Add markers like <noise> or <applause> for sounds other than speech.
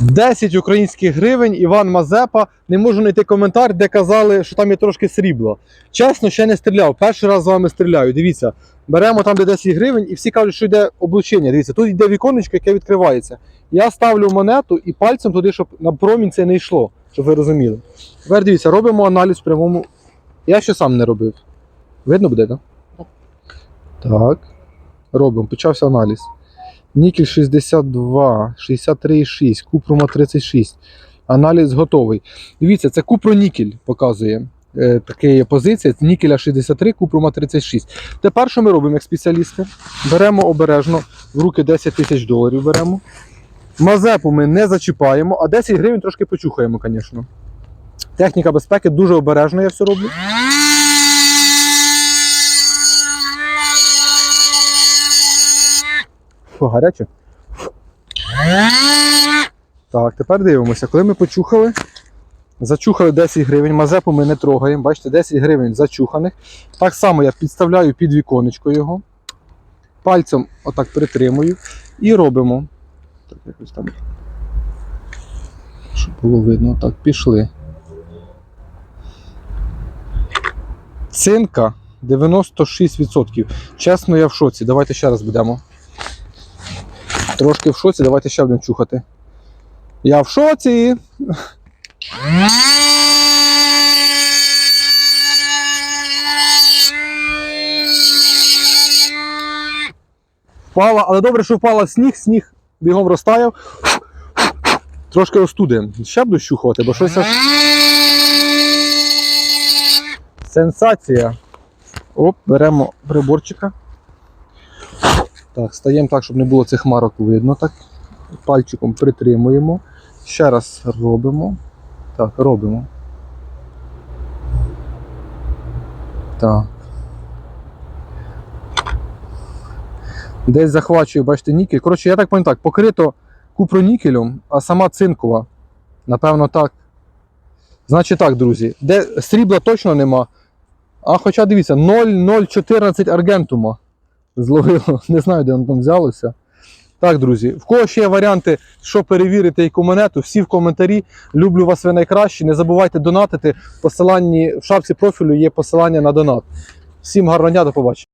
10 українських гривень Іван Мазепа. Не можу знайти коментар, де казали, що там є трошки срібла. Чесно, ще не стріляв. Перший раз з вами стріляю. Дивіться, беремо там, де 10 гривень, і всі кажуть, що йде облучення. Дивіться, тут йде віконечко, яке відкривається. Я ставлю монету і пальцем туди, щоб на промінь це не йшло, щоб ви розуміли. Тепер дивіться, робимо аналіз в прямому. Я ще сам не робив. Видно буде, так? Так. Робимо. Почався аналіз. Нікель 62, 63,6, купрома 36. Аналіз готовий. Дивіться, це купронікель показує. Е, така є позиція. Нікеля 63, купрома 36. Тепер що ми робимо як спеціалісти? Беремо обережно, в руки 10 тисяч доларів беремо. Мазепу ми не зачіпаємо, а 10 гривень трошки почухаємо, звісно. Техніка безпеки дуже обережно я все роблю. Фу, гаряче. Так, тепер дивимося. Коли ми почухали, зачухали 10 гривень, мазепу ми не трогаємо. Бачите, 10 гривень зачуханих. Так само я підставляю під віконечко його. Пальцем отак притримую і робимо. Так, якось там. Щоб було видно, так, пішли. Цинка 96%. Чесно, я в шоці. Давайте ще раз будемо. Трошки в шоці, давайте ще будемо чухати. Я в шоці. Впала, але добре, що впала сніг, сніг бігом розтаяв. Трошки остуди. Ще буду щухувати, бо щось аж. Сенсація. Оп, беремо приборчика. Так, стаємо так, щоб не було цих марок видно. Так. Пальчиком притримуємо. Ще раз робимо. Так, робимо. Так. Десь захвачую, бачите, нікель. Коротше, я так пам'ятаю, так, покрито купронікелем, а сама цинкова. Напевно, так. Значить так, друзі, де срібла точно нема. А хоча дивіться, 0,014 аргентума зловило. <laughs> Не знаю, де воно там взялося. Так, друзі, в кого ще є варіанти, що перевірити яку монету, всі в коментарі. Люблю вас ви найкращі. Не забувайте донатити. Посиланні в шапці профілю є посилання на донат. Всім гарного дня, до побачення.